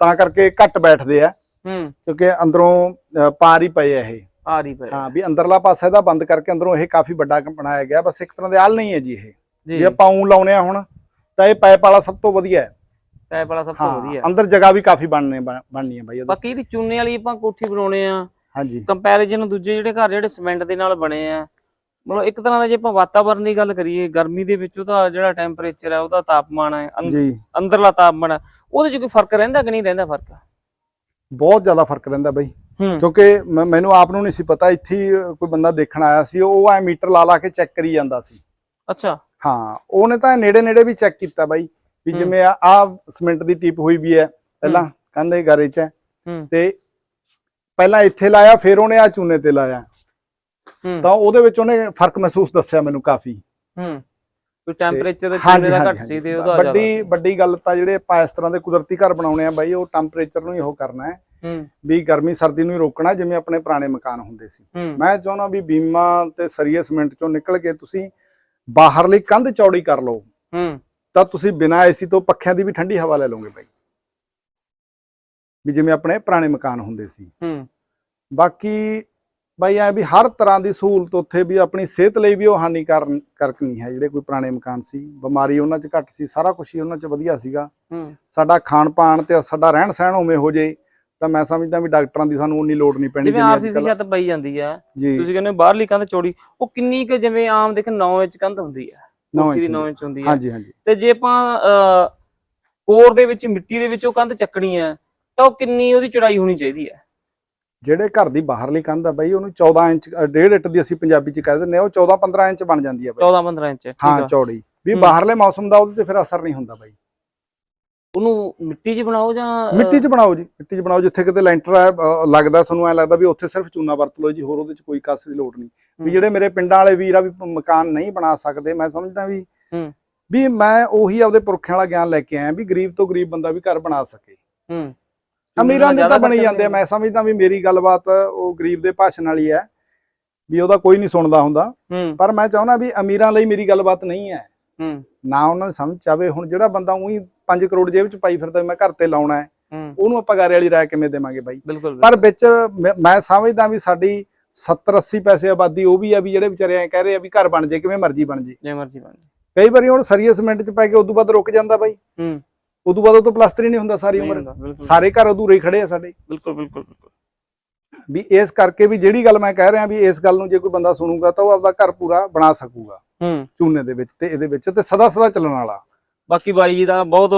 ਤਾਂ ਕਰਕੇ ਘੱਟ ਬੈਠਦੇ ਆ। ਕਿਉਂਕਿ ਅੰਦਰੋਂ ਪਾਰ ਹੀ ਪਏ ਆ ਇਹ। ਆ। ਰਹੀ ਹਾਂ ਵੀ ਅੰਦਰਲਾ ਪਾਸਾ ਇਹਦਾ ਬੰਦ ਕਰਕੇ ਅੰਦਰੋਂ ਇਹ ਕਾਫੀ ਵੱਡਾ ਬਣਾਇਆ ਗਿਆ। ਬਸ ਇੱਕ ਤਰ੍ਹਾਂ ਦੇ ਆਲ ਨਹੀਂ ਹੈ ਜੀ ਇਹ। ਜੀ। ਆਪਾਂ ਊਂ ਲਾਉਨੇ ਆ ਹੁਣ ਤਾਂ ਇਹ ਪਾਈਪ ਵਾਲਾ ਸਭ ਤੋਂ ਵਧੀਆ ਹੈ। ਪੈਪ ਵਾਲਾ ਸਭ ਤੋਂ ਹਾਂ ਵਧੀਆ। ਅੰਦਰ ਜਗ੍ਹਾ ਵੀ ਕਾਫੀ ਬਣਨੇ ਬਣ- ਬਣਨੀ ਹੈ ਬਾਈ ਉਹਦੀ ਬਾਕੀ ਵੀ ਚੂਨੇ ਵਾਲੀ ਆਪਾਂ ਕੋਠੀ ਬਣਾਉਣੇ ਆ। ਹਾਂਜੀ। ਕੰਪੈਰੀਜ਼ਨ ਦੂਜੇ ਜਿਹੜੇ ਘਰ ਜਿਹੜੇ ਸੀਮੈਂਟ ਦੇ ਨਾਲ ਬਣੇ ਆ। ਮਤਲਬ ਇੱਕ ਤਰ੍ਹਾਂ ਦਾ ਜੇ ਆਪਾਂ ਵਾਤਾਵਰਣ ਦੀ ਗੱਲ ਕਰੀਏ ਗਰਮੀ ਦੇ ਵਿੱਚ ਉਹਦਾ ਜਿਹੜਾ ਟੈਂਪਰੇਚਰ ਹੈ ਉਹਦਾ ਤਾਪਮਾਨ ਹੈ ਅੰਦਰਲਾ ਤਾਪਮਾਨ ਹੈ, ਉਹਦੇ 'ਚ ਕੋਈ ਫ਼ਰਕ ਰਹਿੰਦਾ ਕਿ ਨਹੀਂ ਰਹਿੰਦਾ ਫ਼ਰਕ? ਬਹੁਤ ਜ਼ਿਆਦਾ ਫ਼ਰਕ ਰਹਿੰਦਾ ਬਾਈ। ਕਿਉਂਕਿ ਮੈਨੂੰ ਆਪ ਨੂੰ ਨਹੀਂ ਸੀ ਪਤਾ ਇੱਥੇ ਕੋਈ ਬੰਦਾ ਦੇਖਣ ਆਇਆ ਸੀ ਉਹ ਐ ਮੀਟਰ ਲਾ ਲਾ ਕੇ ਚੈੱਕ ਕਰੀ ਜਾਂਦਾ ਸੀ। ਅੱਛਾ। ਹਾਂ ਉਹਨੇ ਤਾਂ ਨੇੜੇ ਨੇੜੇ ਵੀ ਚੈੱਕ ਕੀਤਾ ਬਾਈ ਵੀ। ਜਿਵੇਂ ਆ ਆਹ ਸੀਮੈਂਟ ਦੀ ਟਿਪ ਹੋਈ ਵੀ ਹੈ ਪਹਿਲਾਂ ਕਹਿੰਦੇ ਗਾਰੇ 'ਚ। ਤੇ ਪਹਿਲਾਂ ਇੱਥੇ ਲਾਇਆ ਫਿਰ ਉਹਨੇ ਆ ਚੂਨੇ ਤੇ ਲਾਇਆ। ਤਾਂ ਉਹਦੇ ਵਿੱਚ ਉਹਨੇ ਫ਼ਰਕ ਮਹਿਸੂਸ ਦੱਸਿਆ ਮੈਨੂੰ ਕਾਫੀ। ਹੂੰ। ਕੋਈ ਟੈਂਪਰੇਚਰ ਹਾਂਜੀ ਚੂਨੇ ਦਾ ਘੱਟ ਹਾਂਜੀ ਸੀ ਤੇ ਹਾਂਜੀ। ਉਹਦਾ ਵੱਡੀ ਵੱਡੀ ਗੱਲ ਤਾਂ ਜਿਹੜੇ ਆਪਾਂ ਇਸ ਤਰ੍ਹਾਂ ਦੇ ਕੁਦਰਤੀ ਘਰ ਬਣਾਉਣੇ ਆ ਬਾਈ ਉਹ ਟੈਂਪਰੇਚਰ ਨੂੰ ਹੀ ਉਹ ਕਰਨਾ ਹੈ। ਹੂੰ। ਵੀ ਗਰਮੀ ਸਰਦੀ ਨੂੰ ਹੀ ਰੋਕਣਾ ਜਿਵੇਂ ਆਪਣੇ ਪੁਰਾਣੇ ਮਕਾਨ ਹੁੰਦੇ ਸੀ। ਮੈਂ ਚਾਹੁੰਦਾ ਵੀ ਬੀਮਾ ਤੇ ਸਰੀਏ ਸੀਮੈਂਟ ਚੋਂ ਨਿਕਲ ਕੇ ਤੁਸੀਂ ਬਾਹਰਲੀ ਕੰਧ ਚੌੜੀ ਕਰ ਲਓ। ਹੂੰ। ਤਾਂ ਤੁਸੀਂ ਬਿਨਾਂ ਏਸੀ ਤੋਂ ਪੱਖਿਆਂ ਦੀ ਵੀ ਠੰਡੀ ਹਵਾ ਲੈ ਲਓਗੇ ਬਾਈ। ਵੀ ਜਿਵੇਂ ਆਪਣੇ ਪੁਰਾਣੇ ਮਕਾਨ ਹੁੰਦੇ ਸੀ। ਹੂੰ। ਬਾਕੀ ਬਾਈ ਐ ਵੀ ਹਰ ਤਰ੍ਹਾਂ ਦੀ ਸਹੂਲਤ ਉੱਥੇ ਵੀ ਆਪਣੀ ਸਿਹਤ ਲਈ ਵੀ ਉਹ ਹਾਨੀਕਾਰਨ ਕਰਕ ਨਹੀਂ ਹੈ। ਜਿਹੜੇ ਕੋਈ ਪੁਰਾਣੇ ਮਕਾਨ ਸੀ ਬਿਮਾਰੀ ਉਹਨਾਂ 'ਚ ਘੱਟ ਸੀ ਸਾਰਾ ਕੁਝ ਹੀ ਉਹਨਾਂ 'ਚ ਵਧੀਆ ਸੀਗਾ। ਸਾਡਾ ਖਾਣ ਪਾਣ ਤੇ ਸਾਡਾ ਰਹਿਣ ਸਹਿਣ ਉਵੇਂ ਹੋ ਜੇ। ਤਾਂ ਮੈਂ ਸਮਝਦਾ ਵੀ ਡਾਕਟਰਾਂ ਦੀ ਸਾਨੂੰ ਉਨੀ ਲੋੜ ਨਹੀਂ ਪੈਣੀ ਜਿਵੇਂ ਆਰਸੀਸੀ ਛੱਤ ਪਈ ਜਾਂਦੀ ਆ ਤੁਸੀਂ ਕਹਿੰਦੇ ਬਾਹਰਲੀ ਕੰਧ ਚੌੜੀ ਉਹ ਕਿੰਨੀ ਕੁ ਜਿਵੇਂ ਆਮ ਦੇਖ 9 ਇੰਚ ਕੰਧ ਹੁੰਦੀ ਆ ਨੌ ਕੋਠੀ ਦੀ ਇੰਚ 9 ਇੰਚ ਹੁੰਦੀ ਆ। ਹਾਂਜੀ ਹਾਂਜੀ। ਤੇ ਜੇ ਆਪਾਂ ਕੋਰ ਦੇ ਵਿੱਚ ਮਿੱਟੀ ਦੇ ਵਿੱਚ ਉਹ ਕੰਧ ਚੱਕਣੀ ਆ ਤਾਂ ਉਹ ਕਿੰਨੀ ਉਹਦੀ ਚੌੜਾਈ ਹੋਣੀ ਚਾਹੀਦੀ ਹੈ ਜਿਹੜੇ ਘਰ ਦੀ ਬਾਹਰਲੀ ਕੰਧ ਆ ਬਾਈ ਉਹਨੂੰ 14 ਇੰਚ ਅ, ਡੇਢ ਇੰਚ ਦੀ ਅਸੀਂ ਪੰਜਾਬੀ ਚ ਕਹਿ ਦਿੰਦੇ ਆ ਉਹ 14 15 ਇੰਚ ਬਣ ਜਾਂਦੀ ਆ ਬਾਈ। 14 15 ਇੰਚ ਹਾਂ ਆ। ਚੌੜੀ। ਵੀ। ਬਾਹਰਲੇ ਮੌਸਮ ਦਾ ਉਹਦੇ ਤੇ ਫਿਰ ਅਸਰ ਨਹੀਂ ਹੁੰਦਾ ਬਾਈ। ਉਹਨੂੰ ਮਿੱਟੀ 'ਚ ਬਣਾਓ ਜਾਂ ਮਿੱਟੀ 'ਚ ਬਣਾਓ ਜੀ ਮਿੱਟੀ 'ਚ ਬਣਾਓ ਜਿੱਥੇ ਕਿਤੇ ਲੈਂਟਰ ਹੈ ਲੱਗਦਾ ਤੁਹਾਨੂੰ ਐ ਲੱਗਦਾ ਵੀ ਉੱਥੇ ਸਿਰਫ ਚੂਨਾ ਵਰਤ ਲਓ ਜੀ ਹੋਰ ਉਹਦੇ 'ਚ ਕੋਈ ਕਾਸ ਦੀ ਲੋੜ ਨਹੀਂ। ਵੀ। ਜਿਹੜੇ ਮੇਰੇ ਪਿੰਡਾਂ ਵਾਲੇ ਵੀਰ ਆ ਵੀ ਮਕਾਨ ਨਹੀਂ ਬਣਾ ਸਕਦੇ ਮੈਂ ਸਮਝਦਾ ਵੀ ਹੂੰ। ਵੀ ਮੈਂ ਉਹੀ ਆਪਦੇ ਪੁਰਖਿਆਂ ਵਾਲਾ ਗਿਆਨ ਲੈ ਕੇ ਆਇਆ ਵੀ ਗਰੀਬ ਤੋਂ ਗਰੀਬ ਬੰਦਾ ਵੀ ਘਰ ਬਣਾ ਸਕੇ। ਹੂੰ। ਅਮੀਰਾਂ ਦੇ ਤਾਂ ਬਣੀ ਜਾਂਦੇ ਆ ਮੈਂ ਸਮਝਦਾ ਵੀ ਮੇਰੀ ਗੱਲਬਾਤ ਉਹ ਗਰੀਬ ਦੇ ਭਾਸ਼ਣ ਵਾਲੀ ਹੈ ਵੀ ਉਹਦਾ ਕੋਈ ਨਹੀਂ ਸੁਣਦਾ ਹੁੰਦਾ। ਪਰ ਮੈਂ ਚਾਹੁੰਦਾ ਵੀ ਅਮੀਰਾਂ ਲਈ ਮੇਰੀ ਗੱਲਬਾਤ ਨਹੀਂ ਹੈ। ਹੂੰ। ਨਾ ਉਹਨਾਂ ਦੀ ਸਮਝ ਆਵੇ ਹੁਣ ਜਿਹੜਾ ਬੰਦਾ ਉਹੀ 5 ਕਰੋੜ ਜੇਬ ਚ ਪਾਈ ਫਿਰਦਾ ਮੈਂ ਘਰ ਤੇ ਲਾਉਣਾ ਹੈ। ਉਹਨੂੰ ਆਪਾਂ ਗਾਰੇ ਵਾਲੀ ਰਾਇ ਕਿਵੇਂ ਦੇਵਾਂਗੇ ਬਾਈ? ਪਰ ਵਿੱਚ ਮੈਂ- ਸਮਝਦਾ ਵੀ ਸਾਡੀ 70 80 ਪੈਸੇ ਆਬਾਦੀ ਉਹ ਵੀ ਆ ਵੀ ਜਿਹੜੇ ਵਿਚਾਰੇ ਐ ਕਹਿ ਰਹੇ ਆ ਵੀ ਘਰ ਬਣ ਜੇ ਕਿਵੇਂ ਮਰਜ਼ੀ ਬਣ ਜੇ। ਜੇ ਮਰਜ਼ੀ ਬਣ ਜਾਏ। ਕਈ ਵਾਰੀ ਹੁਣ ਸਰੀਏ ਸੀਮੈਂਟ ਚ ਪੈ ਕੇ ਉਦੋਂ ਬਾਅਦ ਰੁਕ ਜਾਂਦਾ ਬਾਈ। ਹੂੰ। ਉਦੋਂ ਬਾਅਦ ਉਹ ਤੋਂ ਪਲਾਸਟਰ ਹੀ ਨਹੀਂ ਹੁੰਦਾ ਸਾਰੀ ਉਮਰ। ਸਾਰੇ ਘਰ ਅਧੂਰੇ ਖੜੇ ਆ ਸਾਡੇ। ਬਿਲਕੁਲ ਬਿਲਕੁਲ ਬਿਲਕੁਲ। ਵੀ ਇਸ ਕਰਕੇ ਵੀ ਜਿਹੜੀ ਗੱਲ ਮੈਂ ਕਹਿ ਰਿਹਾ ਵੀ ਇਸ ਗੱਲ ਨੂੰ ਜੇ ਕੋਈ ਬੰਦਾ ਸੁਣੂਗਾ ਤਾਂ ਉਹ ਆਪਦਾ ਘਰ ਪੂਰਾ ਬਣਾ ਸਕੂਗਾ। ਹੂੰ। ਚੂਨੇ ਦੇ ਵਿੱਚ ਤੇ ਇਹਦੇ ਵਿੱਚ ਤੇ ਸਦਾ ਸਦਾ ਚੱਲਣ ਵਾਲਾ। ਬਾਕੀ ਬਾਈ ਜੀ ਦਾ ਬਹੁਤ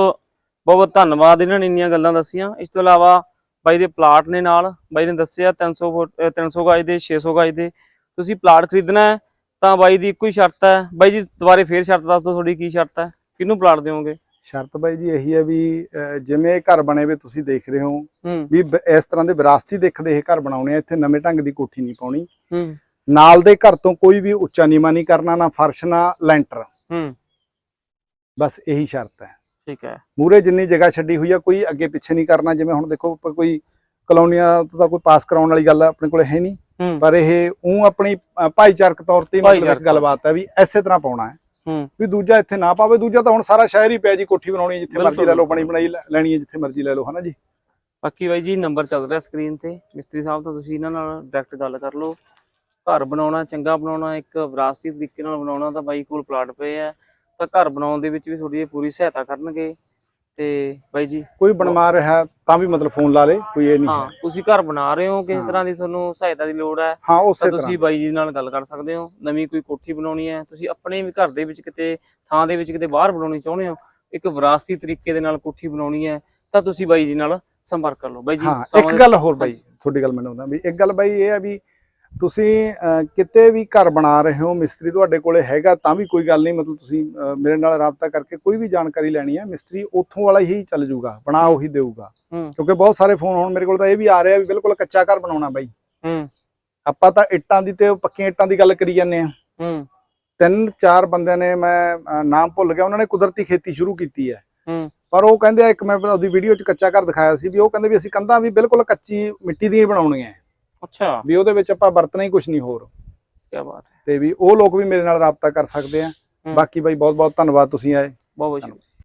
ਬਹੁਤ ਧੰਨਵਾਦ ਇਹਨਾਂ ਨੇ ਇੰਨੀਆਂ ਗੱਲਾਂ ਦੱਸੀਆਂ। ਇਸ ਤੋਂ ਇਲਾਵਾ ਬਾਈ ਦੇ ਪਲਾਟ ਨੇ ਨਾਲ ਬਾਈ ਨੇ ਦੱਸਿਆ 300 ਫੁੱਟ ਅਹ 300 ਗਜ ਦੇ 600 ਗਜ ਦੇ। ਤੁਸੀਂ ਪਲਾਟ ਖਰੀਦਣਾ ਹੈ ਤਾਂ ਬਾਈ ਦੀ ਇੱਕੋ ਹੀ ਸ਼ਰਤ ਹੈ। ਬਾਈ ਜੀ ਦੁਬਾਰੇ ਫੇਰ ਸ਼ਰਤ ਦੱਸ ਦਿਓ ਤੁਹਾਡੀ ਕੀ ਸ਼ਰਤ ਹੈ। ਕਿਹਨੂੰ ਪਲਾਟ ਦਿਓਗੇ? ਸ਼ਰਤ ਬਾਈ ਜੀ ਇਹੀ ਹੈ ਵੀ ਜਿਵੇਂ ਇਹ ਘਰ ਬਣੇ ਵੇ ਤੁਸੀਂ ਦੇਖ ਰਹੇ ਹੋ ਵੀ ਇਸ ਤਰ੍ਹਾਂ ਦੇ ਵਿਰਾਸਤੀ ਦੇਖਦੇ ਇਹ ਘਰ ਬਣਾਉਣੇ ਆ ਇੱਥੇ ਨਵੇਂ ਢੰਗ ਦੀ ਕੋਠੀ ਨਹੀਂ ਪਾਉਣੀ। ਨਾਲ ਦੇ ਘਰ ਤੋਂ ਕੋਈ ਵੀ ਉੱਚਾ ਨੀਵਾਂ ਨਹੀਂ ਕਰਨਾ ਨਾ ਫਰਸ਼ ਨਾ ਲੈਂਟਰ। ਬਸ ਇਹੀ ਸ਼ਰਤ ਹੈ। ਠੀਕ ਹੈ। ਮੂਰੇ ਜਿੰਨੀ ਜਗ੍ਹਾ ਛੱਡੀ ਹੋਈ ਆ ਕੋਈ ਅੱਗੇ ਪਿੱਛੇ ਨਹੀਂ ਕਰਨਾ। ਜਿਵੇਂ ਹੁਣ ਦੇਖੋ ਕੋਈ ਕਲੋਨੀਆਂ ਤੋਂ ਤਾਂ ਕੋਈ ਪਾਸ ਕਰਾਉਣ ਵਾਲੀ ਗੱਲ ਆਪਣੇ ਕੋਲੇ ਹੈ ਨਹੀਂ। ਪਰ ਇਹ ਉਹ ਆਪਣੀ ਭਾਈਚਾਰਕ ਤੌਰ ਤੇ ਮਤਲਬ ਗੱਲਬਾਤ ਹੈ ਵੀ ਐਸੇ ਤਰ੍ਹਾਂ ਪਾਉਣਾ ਹੈ। ਵੀ ਦੂਜਾ ਇੱਥੇ ਨਾ ਪਾਵੇ ਦੂਜਾ ਤਾਂ ਹੁਣ ਸਾਰਾ ਸ਼ਹਿਰ ਹੀ ਪਿਆ ਜੀ ਕੋਠੀ ਬਣਾਉਣੀ ਜਿੱਥੇ ਮਰਜ਼ੀ। ਲੈ ਲਓ ਬਣੀ ਬਣਾਈ ਲੈਣੀ ਹੈ ਜਿੱਥੇ ਮਰਜ਼ੀ ਲੈ ਲਓ ਹਨਾ ਜੀ? ਬਾਕੀ ਬਾਈ ਜੀ ਨੰਬਰ ਚੱਲ ਰਿਹਾ ਸਕਰੀਨ ਤੇ। ਮਿਸਤਰੀ ਸਾਹਿਬ ਤੋਂ ਤੁਸੀਂ ਇਹਨਾਂ ਨਾਲ ਡਾਇਰੈਕਟ ਗੱਲ ਕਰ ਲਓ। ਘਰ ਬਣਾਉਣਾ ਚੰਗਾ ਬਣਾਉਣਾ ਇੱਕ ਵਿਰਾਸਤੀ ਤਰੀਕੇ ਨਾਲ ਬਣਾਉਣਾ ਤਾਂ ਬਾਈ ਕੋਲ ਪਲਾਟ ਪਏ ਆ। ਤਾਂ ਘਰ ਬਣਾਉਣ ਦੇ ਵਿੱਚ ਵੀ ਤੁਹਾਡੀ ਇਹ ਪੂਰੀ ਸਹਾਇਤਾ ਕਰਨਗੇ। ਤੇ ਬਾਈ ਜੀ ਕੋਈ ਬਣਵਾ ਰਿਹਾ ਤਾਂ ਵੀ ਮਤਲਬ ਫੋਨ ਲਾ ਲੇ ਕੋਈ ਇਹ ਨਹੀਂ ਹਾਂ ਤੁਸੀਂ ਘਰ ਬਣਾ ਰਹੇ ਹੋ ਕਿਸ। ਤਰ੍ਹਾਂ ਦੀ ਤੁਹਾਨੂੰ ਸਹਾਇਤਾ ਦੀ ਲੋੜ ਹੈ ਹਾਂ ਉਸੇ ਤੁਸੀਂ ਤਰ੍ਹਾਂ। ਬਾਈ ਜੀ ਨਾਲ ਗੱਲ ਕਰ ਸਕਦੇ ਹੋ। ਨਵੀਂ ਕੋਈ ਕੋਠੀ ਬਣਾਉਣੀ ਹੈ ਤੁਸੀਂ ਆਪਣੇ ਵੀ ਘਰ ਦੇ ਵਿੱਚ ਕਿਤੇ ਥਾਂ ਦੇ ਵਿੱਚ ਕਿਤੇ ਬਾਹਰ ਬਣਾਉਣੀ ਚਾਹੁੰਦੇ ਹੋ ਇੱਕ ਵਿਰਾਸਤੀ ਤਰੀਕੇ ਦੇ ਨਾਲ ਕੋਠੀ ਬਣਾਉਣੀ ਹੈ ਤਾਂ ਤੁਸੀਂ ਬਾਈ ਜੀ ਨਾਲ ਸੰਪਰਕ ਕਰ ਲਓ। ਬਾਈ ਜੀ ਇੱਕ ਗੱਲ ਹੋਰ ਬਾਈ ਤੁਹਾਡੀ ਗੱਲ ਮੈਨੂੰ ਆਉਂਦਾ ਵੀ ਇੱਕ ਗੱਲ ਬਾਈ ਇਹ ਹੈ ਵੀ ਤੁਸੀਂ ਕਿਤੇ ਵੀ ਘਰ ਬਣਾ ਰਹੇ ਹੋ ਮਿਸਤਰੀ ਤੁਹਾਡੇ ਕੋਲੇ ਹੈਗਾ ਤਾਂ ਵੀ ਕੋਈ ਗੱਲ ਨਹੀਂ ਮਤਲਬ ਤੁਸੀਂ ਮੇਰੇ ਨਾਲ ਰਾਬਤਾ ਕਰਕੇ ਕੋਈ ਵੀ ਜਾਣਕਾਰੀ ਲੈਣੀ ਹੈ ਮਿਸਤਰੀ ਉੱਥੋਂ ਵਾਲਾ ਹੀ ਚੱਲ ਜਾਊਗਾ ਬਣਾ ਉਹੀ ਦੇਊਗਾ। ਕਿਉਂਕਿ ਬਹੁਤ ਸਾਰੇ ਫੋਨ ਹੁਣ ਮੇਰੇ ਕੋਲ ਤਾਂ ਇਹ ਵੀ ਆ ਰਿਹਾ ਵੀ ਬਿਲਕੁਲ ਕੱਚਾ ਘਰ ਬਣਾਉਣਾ ਬਾਈ। ਆਪਾਂ ਤਾਂ ਇੱਟਾਂ ਦੀ ਤੇ ਪੱਕੀਆਂ ਇੱਟਾਂ ਦੀ ਗੱਲ ਕਰੀ ਜਾਂਦੇ ਆ ਹੂੰ। ਤਿੰਨ ਚਾਰ ਬੰਦਿਆਂ ਨੇ ਮੈਂ ਨਾਮ ਭੁੱਲ ਗਿਆ ਉਹਨਾਂ ਨੇ ਕੁਦਰਤੀ ਖੇਤੀ ਸ਼ੁਰੂ ਕੀਤੀ ਹੈ। ਹੂੰ। ਪਰ ਉਹ ਕਹਿੰਦੇ ਆ ਇੱਕ ਮੈਂ ਉਹਦੀ ਵੀਡੀਓ 'ਚ ਕੱਚਾ ਘਰ ਦਿਖਾਇਆ ਸੀ ਵੀ ਉਹ ਕਹਿੰਦੇ ਵੀ ਅਸੀਂ ਕੰਧਾਂ ਵੀ ਬਿਲਕੁਲ ਕੱਚੀ ਮਿੱਟੀ ਦੀਆਂ ਹੀ ਬਣਾਉਣੀਆਂ। ਹੈ। ਅੱਛਾ। ਵੀ ਉਹਦੇ ਵਿੱਚ ਆਪਾਂ ਵਰਤਣਾ ਹੀ ਕੁਝ ਨਹੀਂ ਹੋਰ। ਕੀ ਬਾਤ ਹੈ। ਤੇ ਵੀ ਉਹ ਲੋਕ ਵੀ ਮੇਰੇ ਨਾਲ ਰਾਬਤਾ ਕਰ ਸਕਦੇ ਆ। ਬਾਕੀ ਬਾਈ ਬਹੁਤ ਬਹੁਤ ਧੰਨਵਾਦ ਤੁਸੀਂ ਆਏ। ਬਹੁਤ ਬਹੁਤ ਸ਼ੁਕਰੀਆ।